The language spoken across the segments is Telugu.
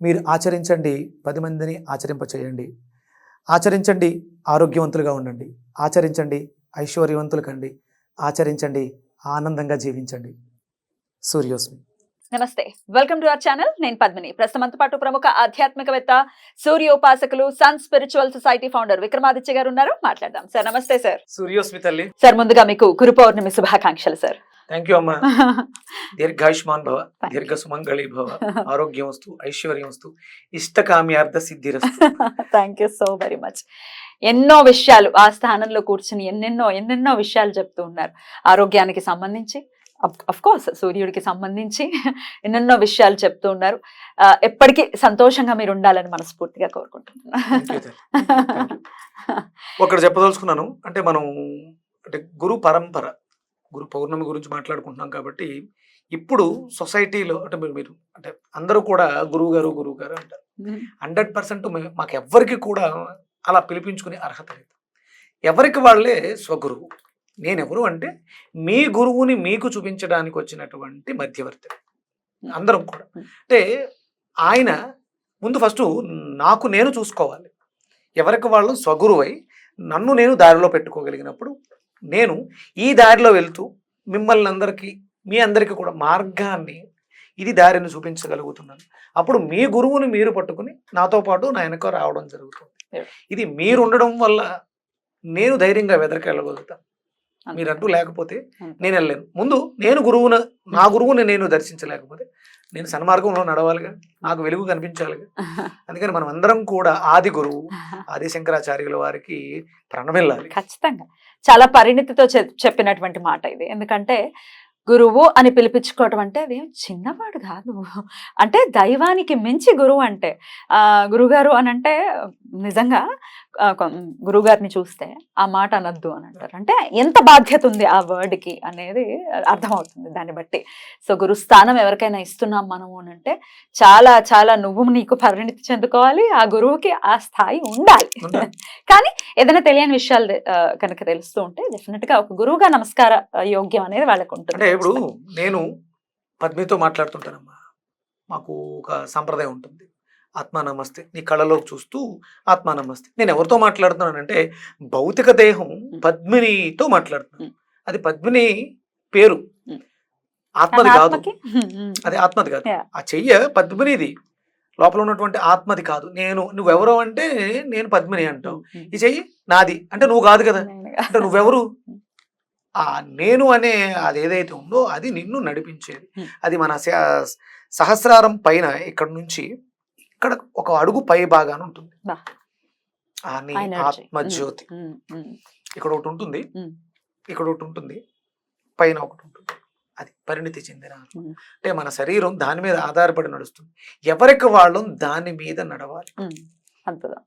మీరు ఆచరించండి. పది మందిని ఆచరింపచేయండి. ఆచరించండి. ఆరోగ్యవంతులుగా ఉండండి. ఆచరించండి. ఐశ్వర్యవంతులు కండి ఆచరించండి. ఆనందంగా జీవించండి. సూర్యోస్మి. నమస్తే. Welcome to our channel. నేను పద్మిని. ప్రస్తుతంతో పాటు ప్రముఖ ఆధ్యాత్మికవేత్త సూర్యోపాసకులు sun spiritual society founder Vikramaditya garu ఉన్నారు. మాట్లాడదాం. సార్ నమస్తే సార్. సూర్యోస్మి తల్లి. సార్ ముందుగా మీకు గురు పౌర్ణమి శుభాకాంక్షలు సార్. థ్యాంక్ యూ అమ్మా. దీర్ఘాయుష్మాన్ భవ దీర్ఘ సుమంగళి భవ ఆరోగ్యం వస్తు ఐశ్వర్యం వస్తు ఇష్టకామ్యార్థ సిద్ధిరస్తు. Thank you so very much ఎన్నో విషయాలు ఆ స్థానంలో కూర్చుని ఎన్నెన్నో ఎన్నెన్నో విషయాలు చెప్తూ ఉన్నారు. ఆరోగ్యానికి సంబంధించి అఫ్ కోర్స్ సూర్యుడికి సంబంధించి ఎన్నెన్నో విషయాలు చెప్తూ ఉన్నారు. ఎప్పటికీ సంతోషంగా మీరు ఉండాలని మనస్ఫూర్తిగా Thank ఒకటి చెప్పదలుచుకున్నాను అంటే మనం అంటే గురు పరంపర గురు పౌర్ణమి గురించి మాట్లాడుకుంటున్నాం కాబట్టి ఇప్పుడు సొసైటీలో అంటే మీరు మీరు అంటే అందరూ కూడా గురువు గారు గురువు గారు అంటారు హండ్రెడ్ పర్సెంట్ మాకు ఎవ్వరికి కూడా అలా పిలిపించుకునే అర్హత లేదు. ఎవరికి వాళ్ళే స్వగురువు. నేను ఎవరు అంటే మీ గురువుని మీకు చూపించడానికి వచ్చినటువంటి మధ్యవర్తి అందరం కూడా. అంటే ఆయన ముందు ఫస్ట్ నాకు నేను చూసుకోవాలి. ఎవరికి వాళ్ళు స్వగురువై నన్ను నేను దారిలో పెట్టుకోగలిగినప్పుడు నేను ఈ దారిలో వెళ్తూ మిమ్మల్ని అందరికీ మీ అందరికీ కూడా మార్గాన్ని ఇది దారిని చూపించగలుగుతున్నాను. అప్పుడు మీ గురువుని మీరు పట్టుకుని నాతో పాటు నా వెనక రావడం జరుగుతుంది. ఇది మీరు ఉండడం వల్ల నేను ధైర్యంగా వెదరికెళ్ళగలుగుతాను మీరంటూ లేకపోతే. నేను వెళ్ళలేను. ముందు నేను గురువున నా గురువుని నేను దర్శించలేకపోతే నేను సన్మార్గంలో నడవాలిగా నాకు వెలుగు కనిపించాలిగా. అందుకని మనం అందరం కూడా ఆది గురువు ఆది శంకరాచార్యుల వారికి ప్రణమిల్లాలి. ఖచ్చితంగా. చాలా పరిణితితో చెప్- చెప్పినటువంటి మాట ఇది. ఎందుకంటే గురువు అని పిలిపించుకోవటం అంటే అది చిన్నవాడు కాదు. అంటే దైవానికి మించి గురువు అంటే ఆ గురుగారు అని అంటే నిజంగా గురువుగారిని చూస్తే ఆ మాట అనొద్దు అని అంటారు. అంటే ఎంత బాధ్యత ఉంది ఆ word కి అనేది అర్థమవుతుంది దాన్ని బట్టి. సో గురు స్థానం ఎవరికైనా ఇస్తున్నాం మనము అని అంటే చాలా చాలా నువ్వు నీకు పరిణితి చెందుకోవాలి ఆ గురువుకి ఆ స్థాయి ఉండాలి. కానీ ఏదైనా తెలియని విషయాలు కనుక తెలుస్తూ ఉంటే డెఫినెట్గా ఒక గురువుగా నమస్కార యోగ్యం అనేది వాళ్ళకు ఉంటుంది. ఇప్పుడు నేను పద్మితో మాట్లాడుతుంటానమ్మా. మాకు ఒక సంప్రదాయం ఉంటుంది. ఆత్మా నమస్తే నీ కళ్ళలోకి చూస్తూ ఆత్మా నమస్తే. నేను ఎవరితో మాట్లాడుతున్నానంటే భౌతిక దేహం పద్మినితో మాట్లాడుతున్నాను. అది పద్మిని పేరు. ఆత్మది కాదు. అది ఆత్మది కాదు. ఆ చెయ్య పద్మినిది. లోపల ఉన్నటువంటి ఆత్మది కాదు. నేను నువ్వెవరు అంటే నేను పద్మిని అంటావు. ఈ చెయ్యి నాది. అంటే నువ్వు కాదు కదా. అంటే నువ్వెవరు? ఆ నేను అనే అది ఏదైతే ఉందో అది నిన్ను నడిపించేది. అది మన సహస్రారం పైన ఇక్కడ నుంచి ఇక్కడ ఒక అడుగు పై భాగాన ఉంటుంది. ఆత్మజ్యోతి. ఇక్కడ ఒకటి ఉంటుంది. ఇక్కడ ఒకటి ఉంటుంది. పైన ఒకటి ఉంటుంది. అది పరిణితి చెందిన ఆత్మ. అంటే మన శరీరం దాని మీద ఆధారపడి నడుస్తుంది. ఎవరికి వాళ్ళు దాని మీద నడవాలి. అద్భుతం.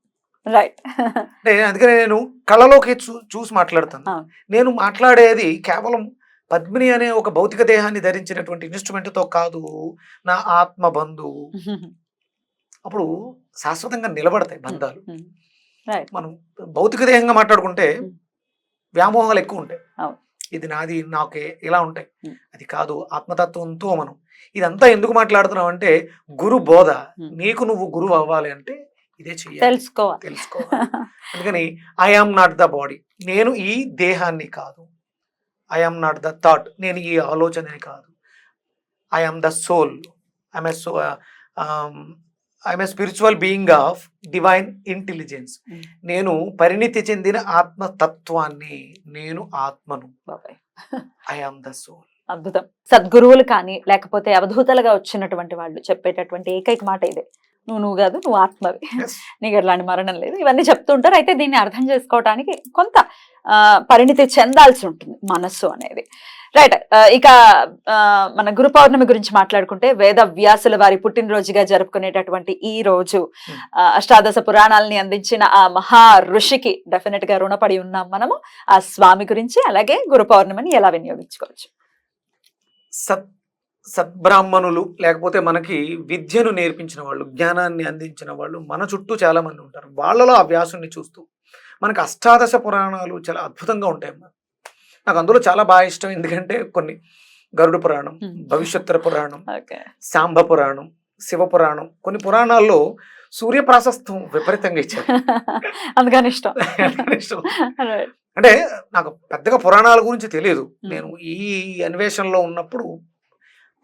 రైట్ అంటే అందుకనే నేను కళ్ళలోకి చూ చూసి మాట్లాడతాను. నేను మాట్లాడేది కేవలం పద్మిని అనే ఒక భౌతిక దేహాన్ని ధరించినటువంటి ఇన్స్ట్రుమెంట్తో కాదు నా ఆత్మ బంధువు అప్పుడు శాశ్వతంగా నిలబడతాయి బంధాలు మనం భౌతిక దేహంగా మాట్లాడుకుంటే. వ్యామోహాలు ఎక్కువ ఉంటాయి. ఇది నాది నాకే ఇలా ఉంటాయి. అది కాదు ఆత్మతత్వంతో మనం ఇదంతా ఎందుకు మాట్లాడుతున్నాం అంటే గురు బోధ. నీకు నువ్వు గురువు అవ్వాలి అంటే ఇదే చెయ్యాలి. తెలుసుకోవాలి. తెలుసుకోవాలి. అందుకని I am not the body నేను ఈ దేహాన్ని కాదు. I am not the thought నేను ఈ ఆలోచనని కాదు. I am the soul I'm so I'm spiritual being of divine intelligence. నేను పరిణితి చెందిన ఆత్మతత్వాన్ని నేను ఆత్మను. బాబాయ్. ఐ ఆమ్ ద సోల్ అద్భుతం. సద్గురువులు కానీ లేకపోతే అవధూతలుగా వచ్చినటువంటి వాళ్ళు చెప్పేటటువంటి ఏకైక మాట ఇదే. నువ్వు నువ్వు కాదు నువ్వు ఆత్మవి. నీకు ఎట్లాంటి మరణం లేదు. ఇవన్నీ చెప్తుంటారు. అయితే దీన్ని అర్థం చేసుకోవడానికి కొంత పరిణితి చెందాల్సి ఉంటుంది మనస్సు అనేది. రైట్ ఇక మన గురు పౌర్ణమి గురించి మాట్లాడుకుంటే వేద వ్యాసుల వారి పుట్టినరోజుగా జరుపుకునేటటువంటి ఈ రోజు Hmm. అష్టాదశ పురాణాలని అందించిన ఆ మహా ఋషికి డెఫినెట్గా రుణపడి ఉన్నాం మనము. ఆ స్వామి గురించి అలాగే గురు పౌర్ణమిని ఎలా వినియోగించుకోవచ్చు? సత్ సద్బ్రాహ్మణులు లేకపోతే మనకి విద్యను నేర్పించిన వాళ్ళు జ్ఞానాన్ని అందించిన వాళ్ళు మన చుట్టూ చాలా మంది ఉంటారు. వాళ్ళలో ఆ వ్యాసుని చూస్తూ మనకు అష్టాదశ పురాణాలు చాలా అద్భుతంగా ఉంటాయి అమ్మా. నాకు అందులో చాలా బాగా ఇష్టం. ఎందుకంటే కొన్ని గరుడ పురాణం. భవిష్యత్తర పురాణం శాంభ పురాణం శివ పురాణం కొన్ని పురాణాల్లో సూర్య ప్రాశస్తం విపరీతంగా ఇచ్చారు. అందుకని ఇష్టం. ఇష్టం. అంటే నాకు పెద్దగా పురాణాల గురించి తెలియదు. నేను ఈ అన్వేషణలో ఉన్నప్పుడు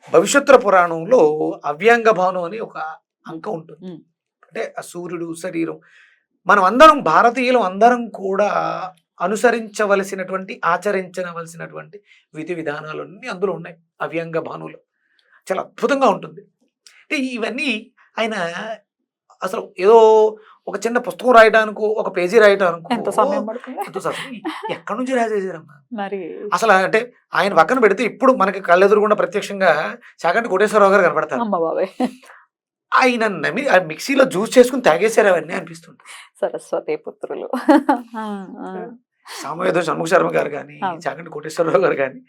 భవిష్యత్తు పురాణంలో అవ్యాంగ భాను అని ఒక అంకం ఉంటుంది. అంటే ఆ సూర్యుడు శరీరం మనం అందరం భారతీయులు అందరం కూడా అనుసరించవలసినటువంటి ఆచరించవలసినటువంటి విధి విధానాలు అన్నీ అందులో ఉన్నాయి. అవ్యంగ భానులు. చాలా అద్భుతంగా ఉంటుంది. అంటే ఇవన్నీ ఆయన అసలు ఏదో ఒక చిన్న పుస్తకం రాయడానికో ఒక పేజీ రాయడానికో ఎంత సమయం. ఎక్కడి నుంచి రాసేసారమ్మా మరి అసలు అంటే ఆయన పక్కన పెడితే ఇప్పుడు మనకి కళ్ళెదురుగుండా ప్రత్యక్షంగా చాగంటి కోటేశ్వరరావు గారు కనపడతారు ఆయన నమ్మి ఆ మిక్సీలో జ్యూస్ చేసుకుని తాగేశారు అవన్నీ అనిపిస్తుంది సరస్వతి పుత్రులు. సామవేద షణ్ముఖ శర్మ గారు కానీ. చాగంటి కోటేశ్వరరావు గారు కానీ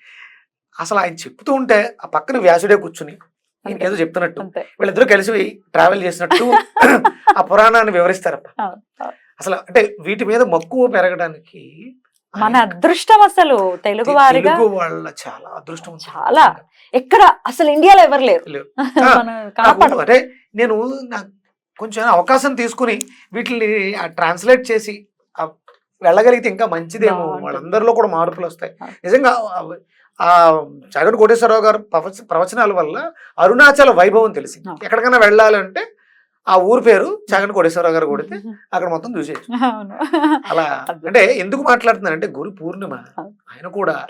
అసలు ఆయన చెప్తూ ఉంటే ఆ పక్కన వ్యాసుడే కూర్చుని ఏదో చెప్తున్నట్టు వీళ్ళిద్దరూ కలిసి ట్రావెల్ చేసినట్టు ఆ పురాణాన్ని వివరిస్తారప్ప. అసలు అంటే వీటి మీద మక్కువ పెరగడానికి మన అదృష్టం అసలు తెలుగు వారిగా తెలుగు వాళ్ళ చాలా అదృష్టం. చాలా. ఎక్కడ అసలు ఇండియాలో ఎవరు లేరు అంటే నేను కొంచెం అవకాశం తీసుకుని వీటిని ట్రాన్స్లేట్ చేసి వెళ్ళగలిగితే ఇంకా మంచిదేమో. వాళ్ళందరిలో కూడా మార్పులు వస్తాయి. నిజంగా ఆ- జగన్ కోటేశ్వరరావు గారు ప్రవచ- ప్రవచనాల వల్ల అరుణాచల వైభవం తెలిసింది. ఎక్కడికైనా వెళ్ళాలంటే ఆ ఊరు పేరు జగన్ కోటేశ్వరరావు గారు కొడితే అక్కడ మొత్తం చూసేయచ్చు. అలా. అంటే ఎందుకు మాట్లాడుతున్నానంటే గురు పూర్ణిమ. ఆయన కూడా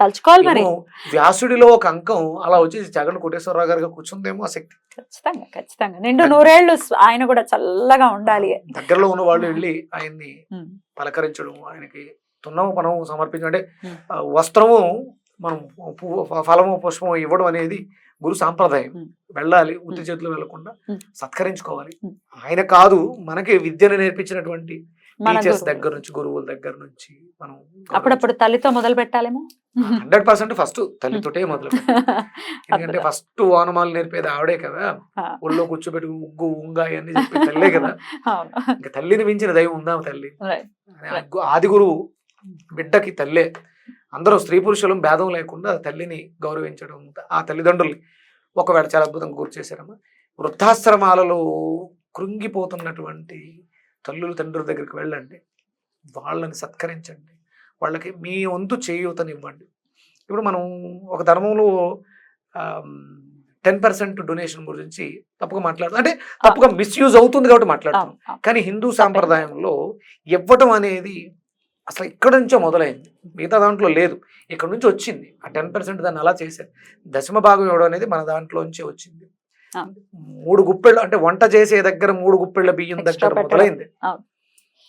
వ్యాసుడిలో ఒక అంకం అలా వచ్చేసి జగన్ కోటేశ్వరరావు గారిగా కూర్చుందేమో ఆ శక్తి ఖచ్చితంగా ఖచ్చితంగా. నిండు నూరేళ్ళు ఆయన కూడా చల్లగా ఉండాలి. దగ్గరలో ఉన్న వాళ్ళు వెళ్ళి ఆయన్ని పలకరించడం ఆయనకి తున్నము పనము సమర్పించడం అంటే వస్త్రము మనం పువ్వు ఫలము పుష్పము ఇవ్వడం అనేది గురు సాంప్రదాయం. వెళ్ళాలి ఉత్తి. చేతులు వెళ్ళకుండా. సత్కరించుకోవాలి. ఆయన కాదు మనకి విద్యను నేర్పించినటువంటి టీచర్స్. దగ్గర నుంచి గురువుల దగ్గర నుంచి మనం అప్పుడప్పుడు తల్లితో మొదలు పెట్టాలేమో హండ్రెడ్ పర్సెంట్ ఫస్ట్ తల్లితోటే మొదలు ఎందుకంటే. ఫస్ట్ ఓనమాలు నేర్పేది ఆవిడే కదా. ఒళ్ళో కూర్చోబెట్టి ఉగ్గు ఉంగా అని చెప్పి తల్లే కదా ఇంకా తల్లిని మించిన దైవం ఉందా తల్లి ఆది గురువు బిడ్డకి తల్లే అందరూ స్త్రీ పురుషులం భేదం లేకుండా తల్లిని గౌరవించడం ఆ తల్లిదండ్రుల్ని ఒకవేళ చాలా అద్భుతంగా గుర్తు చేశారమ్మా. వృద్ధాశ్రమాలలో కృంగిపోతున్నటువంటి తల్లులు తండ్రుల దగ్గరికి వెళ్ళండి. వాళ్ళని సత్కరించండి. వాళ్ళకి మీ వంతు చేయూతనివ్వండి. ఇప్పుడు మనం ఒక ధర్మంలో టెన్ పర్సెంట్ డొనేషన్ గురించి తప్పుగా మాట్లాడుతాం అంటే తప్పుగా మిస్యూజ్ అవుతుంది కాబట్టి మాట్లాడుతాం అవును, అవును. కానీ హిందూ సాంప్రదాయంలో ఇవ్వటం అనేది అసలు ఇక్కడ నుంచో మొదలైంది మిగతా దాంట్లో లేదు ఇక్కడ నుంచి వచ్చింది ఆ టెన్ పర్సెంట్ దాన్ని అలా చేశారు దశమ భాగం ఇవ్వడం అనేది మన దాంట్లోంచే వచ్చింది. మూడు గుప్పెళ్ళు అంటే వంట చేసే దగ్గర మూడు గుప్పెళ్ళ బియ్యం దగ్గర. మొదలైంది.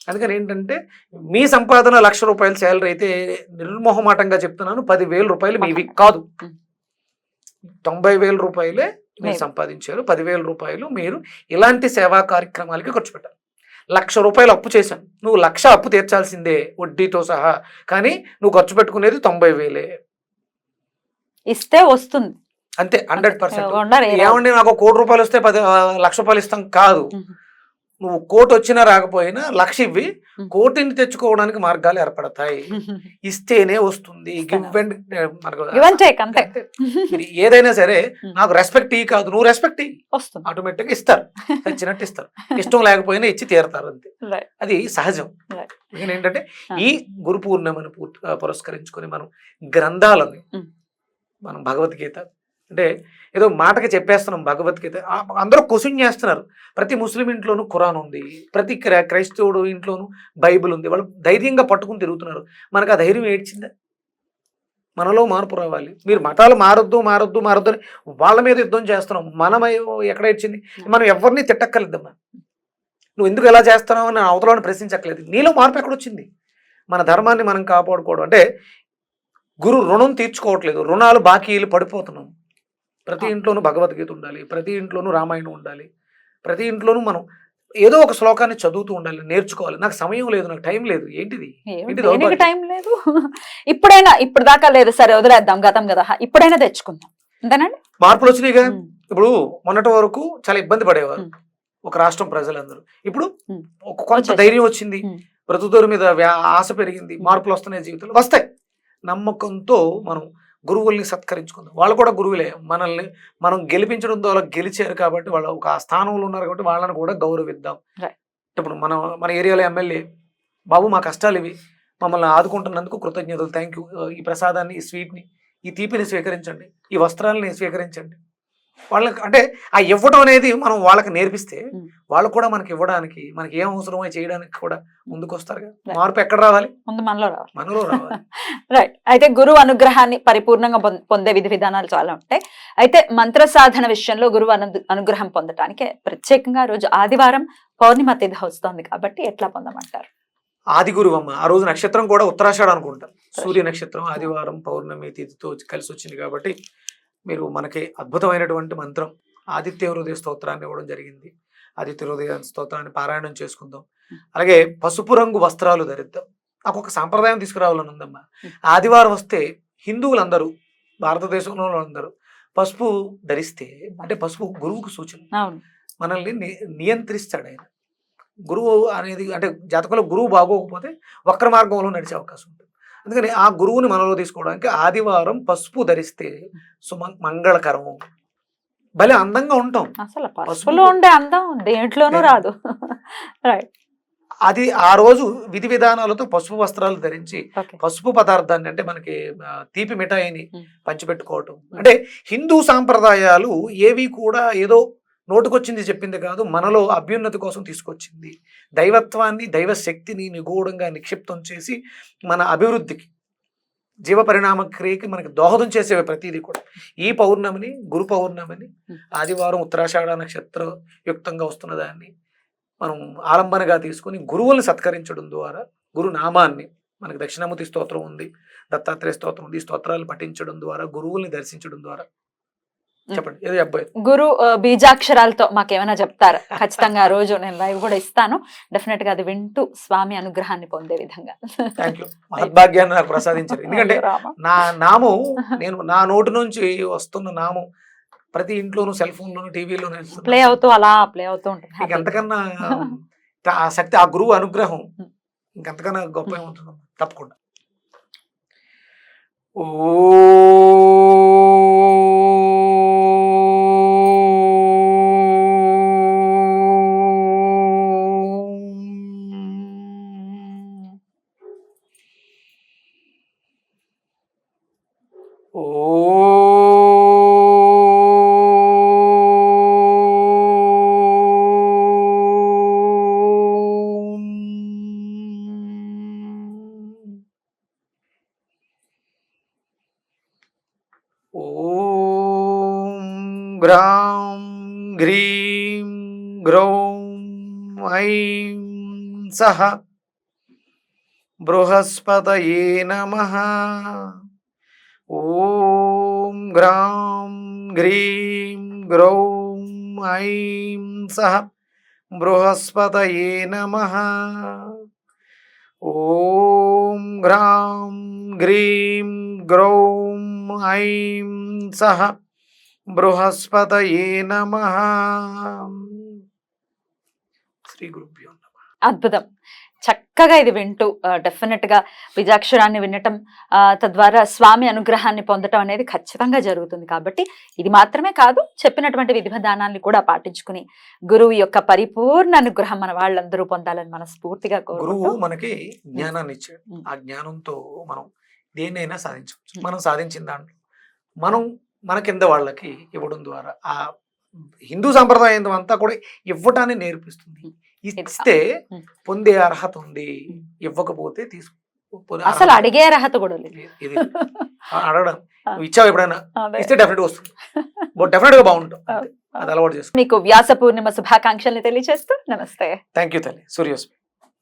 అందుకని ఏంటంటే మీ సంపాదన లక్ష రూపాయల శాలరీ అయితే నిర్మోహమాటంగా చెప్తున్నాను పదివేల రూపాయలు మీవి కాదు. తొంభై వేల రూపాయలే మీరు. సంపాదించారు పదివేల రూపాయలు మీరు ఇలాంటి సేవా కార్యక్రమాలకి ఖర్చు పెట్టాలి లక్ష రూపాయలు అప్పు చేశాను నువ్వు లక్ష అప్పు తీర్చాల్సిందే వడ్డీతో సహా. కానీ నువ్వు ఖర్చు పెట్టుకునేది తొంభై వేలే. ఇస్తే వస్తుంది. అంతే హండ్రెడ్ పర్సెంట్. ఏమండి నాకు కోటి రూపాయలు వస్తే పది లక్ష రూపాయలు ఇస్తాం కాదు. నువ్వు కోటి వచ్చినా రాకపోయినా లక్ష ఇవ్వి. కోటిని తెచ్చుకోవడానికి మార్గాలు ఏర్పడతాయి. ఇస్తేనే వస్తుంది. Give and. మీరు ఏదైనా సరే. నాకు రెస్పెక్ట్ ఇవి కాదు. నువ్వు రెస్పెక్ట్ ఆటోమేటిక్ ఇస్తారు. తెచ్చినట్టు ఇస్తారు. ఇష్టం లేకపోయినా ఇచ్చి తీరతారు అంతే. అది సహజం. ఏంటంటే. ఈ గురు పూర్ణిమను పురస్కరించుకొని మనం గ్రంథాలని. మనం భగవద్గీత అంటే ఏదో మాటకి చెప్పేస్తున్నాం భగవద్గీత. అందరూ క్వశ్చన్ చేస్తున్నారు. ప్రతి ముస్లిం ఇంట్లోనూ ఖురాన్ ఉంది. ప్రతి క్రై- క్రైస్తవుడు ఇంట్లోనూ బైబిల్ ఉంది. వాళ్ళు ధైర్యంగా పట్టుకుని తిరుగుతున్నారు. మనకు ఆ ధైర్యం ఏడ్చిందా? మనలో మార్పు రావాలి. మీరు మతాలు మారొద్దు మారొద్దు మారొద్దు అని వాళ్ళ మీద యుద్ధం చేస్తున్నాం. మనం ఎక్కడ ఏడ్చింది? మనం ఎవరిని తిట్టక్కర్లేదమ్మా. నువ్వు ఎందుకు ఎలా చేస్తున్నావు అని అవతలను ప్రశ్నించక్కలేదు నీలో మార్పు ఎక్కడొచ్చింది? మన ధర్మాన్ని మనం కాపాడుకోవడం. అంటే గురు రుణం తీర్చుకోవట్లేదు. రుణాలు బాకీలు పడిపోతున్నాం. ప్రతి ఇంట్లోనూ భగవద్గీత ఉండాలి ప్రతి ఇంట్లోనూ రామాయణం ఉండాలి ప్రతి ఇంట్లోనూ మనం ఏదో ఒక శ్లోకాన్ని చదువుతూ ఉండాలి నేర్చుకోవాలి. నాకు సమయం లేదు నాకు టైం లేదు. ఏంటిది? టైం లేదు? ఇప్పుడైనా ఇప్పుడు దాకా లేదు. సరే వదిలేద్దాం గతం కదా. ఇప్పుడైనా తెచ్చుకుందాం. అంతేనండి? మార్పులు వచ్చినాయిగా ఇప్పుడు మొన్నటి వరకు చాలా ఇబ్బంది పడేవారు. ఒక రాష్ట్రం ప్రజలందరూ. ఇప్పుడు కొంత. ధైర్యం వచ్చింది. ఉమ్. బ్రతుకుదోరు మీద ఆశ పెరిగింది. మార్పులు వస్తున్నాయి జీవితంలో. వస్తాయి. నమ్మకంతో మనం గురువుల్ని సత్కరించుకుందాం. వాళ్ళు కూడా గురువులే. మనల్ని మనం గెలిపించడం ద్వారా గెలిచారు కాబట్టి వాళ్ళు ఒక స్థానంలో ఉన్నారు కాబట్టి వాళ్ళని కూడా గౌరవిద్దాం. ఇప్పుడు మన మన ఏరియాలో ఎమ్మెల్యే బాబు మా కష్టాలు ఇవి. మమ్మల్ని ఆదుకుంటున్నందుకు కృతజ్ఞతలు. థ్యాంక్ యూ ఈ ప్రసాదాన్ని ఈ స్వీట్ని ఈ తీపిని స్వీకరించండి. ఈ వస్త్రాలని స్వీకరించండి. వాళ్ళకి అంటే ఆ ఇవ్వడం అనేది మనం వాళ్ళకి నేర్పిస్తే. వాళ్ళు కూడా మనకి ఇవ్వడానికి మనకి ఏం అవసరమో చేయడానికి కూడా ముందుకు వస్తారు. మార్పు ఎక్కడ రావాలి? ముందు మనలో రావాలి. మనలో రావాలి. రైట్ అయితే గురువు అనుగ్రహాన్ని పరిపూర్ణంగా పొంద- విధి విధానాలు చాలా ఉంటాయి. అయితే మంత్ర సాధన విషయంలో గురువు అను అనుగ్రహం పొందటానికి ప్రత్యేకంగా రోజు ఆదివారం పౌర్ణిమ తిథి వస్తోంది కాబట్టి ఎట్లా పొందమంటారు? ఆది గురువమ్మ. ఆ రోజు నక్షత్రం కూడా ఉత్తరాషాఢ అనుకుంటాం. సూర్య నక్షత్రం ఆదివారం పౌర్ణమి తిథితో కలిసి వచ్చింది కాబట్టి మీరు మనకి అద్భుతమైనటువంటి మంత్రం ఆదిత్య హృదయ స్తోత్రాన్ని ఇవ్వడం జరిగింది. ఆదిత్య హృదయ స్తోత్రాన్ని పారాయణం చేసుకుందాం. అలాగే పసుపు రంగు వస్త్రాలు ధరిద్దాం. నాకు ఒక సాంప్రదాయం తీసుకురావాలని ఉందమ్మా. ఆదివారం వస్తే హిందువులందరూ భారతదేశంలో అందరూ పసుపు ధరిస్తే అంటే పసుపు గురువుకు సూచన. మనల్ని నియంత్రిస్తాడు ఆయన. గురువు అనేది అంటే జాతకంలో గురువు బాగోకపోతే వక్ర మార్గంలో నడిచే అవకాశం ఉంటుంది. అందుకని ఆ గురువుని మనలో తీసుకోవడానికి ఆదివారం పసుపు ధరిస్తే సుమ మంగళకరం. భలే అందంగా ఉంటాం. అసలు పసుపు- పసుపులో ఉండే అందం దేంట్లోనూ. రాదు. రైట్ అది ఆ రోజు విధి విధానాలతో పసుపు వస్త్రాలు ధరించి పసుపు పదార్థాన్ని అంటే మనకి తీపి మిఠాయిని. పంచిపెట్టుకోవటం. అంటే హిందూ సాంప్రదాయాలు ఏవి కూడా ఏదో నోటుకొచ్చింది చెప్పింది కాదు మనలో అభ్యున్నతి కోసం తీసుకొచ్చింది దైవత్వాన్ని దైవ శక్తిని నిగూఢంగా నిక్షిప్తం చేసి మన అభివృద్ధికి జీవ పరిణామ క్రియకి మనకి దోహదం చేసేవి ప్రతిదీ కూడా ఈ పౌర్ణమిని గురు పౌర్ణమిని. ఆదివారం ఉత్తరాషాఢ నక్షత్ర యుక్తంగా వస్తున్న దాన్ని మనం ఆలంబనగా తీసుకొని గురువుల్ని సత్కరించడం ద్వారా గురు నామాన్ని మనకి దక్షిణామూర్తి స్తోత్రం ఉంది దత్తాత్రేయ స్తోత్రం ఉంది స్తోత్రాలు పఠించడం ద్వారా గురువుల్ని దర్శించడం ద్వారా చెప్పండి గురు బీజాక్షరాలతో మాకేమైనా చెప్తారా? ఖచ్చితంగా ఆ రోజు నేను లైవ్ కూడా ఇస్తాను. డెఫినెట్గా అది వింటూ స్వామి అనుగ్రహాన్ని పొందే విధంగా. మహద్భాగ్యాన్ని నాకు ప్రసాదించారు. ఎందుకంటే. నా నామం నేను నా నోటి నుంచి వస్తున్న నామం ప్రతి ఇంట్లోనూ సెల్ ఫోన్ లోను టీవీలోను ప్లే అవుతూ అలా ప్లే అవుతూ ఉంటుంది. ఎంతకన్నా ఆ శక్తి ఆ గురువు అనుగ్రహం ఇంకెంతకన్నా గొప్ప ఏముంటుంది తప్పకుండా. ఓం గ్రాం గ్రీం గ్రౌం ఐం సహ బృహస్పతయే నమ ఓం గ్రాం గ్రీం గ్రౌం ఐం సహ బృహస్పతయే నమ ఓం గ్రాం గ్రీం గ్రౌం ఐం సహ బృహస్పతయే నమ. శ్రీ గురుభ్యో నమః. అద్భుతం. చక్కగా ఇది వింటూ డెఫినెట్గా బీజాక్షరాన్ని వినటం తద్వారా స్వామి అనుగ్రహాన్ని పొందటం అనేది ఖచ్చితంగా జరుగుతుంది కాబట్టి ఇది మాత్రమే కాదు చెప్పినటువంటి విధి విధానాన్ని కూడా పాటించుకుని గురువు యొక్క పరిపూర్ణ అనుగ్రహం మన వాళ్ళందరూ పొందాలని మనస్ఫూర్తిగా గురువు కోరుకుంటూ మనకి జ్ఞానాన్ని ఇచ్చాడు. ఆ జ్ఞానంతో మనం దేన్నైనా సాధించవచ్చు. మనం సాధించిన దాంట్లో మనం మన కింద వాళ్ళకి ఇవ్వడం ద్వారా. ఆ హిందూ సాంప్రదాయం అంతా కూడా ఇవ్వటాన్ని నేర్పిస్తుంది. ఇస్తే. పొందే అర్హత ఉంది. ఇవ్వకపోతే తీసుకు అసలు అడిగే అర్హత కూడా లేదు. ఇది అడగడం. ఇచ్చావు ఎప్పుడైనా. ఇస్తే డెఫినెట్ వస్తుంది. డెఫినెట్గా బాగుంటుంది. అది అలవాటు చేసుకో. మీకు వ్యాస పూర్ణిమ శుభాకాంక్షల్ని తెలియజేస్తూ నమస్తే. థ్యాంక్ యూ తల్లి. సూర్యోస్మి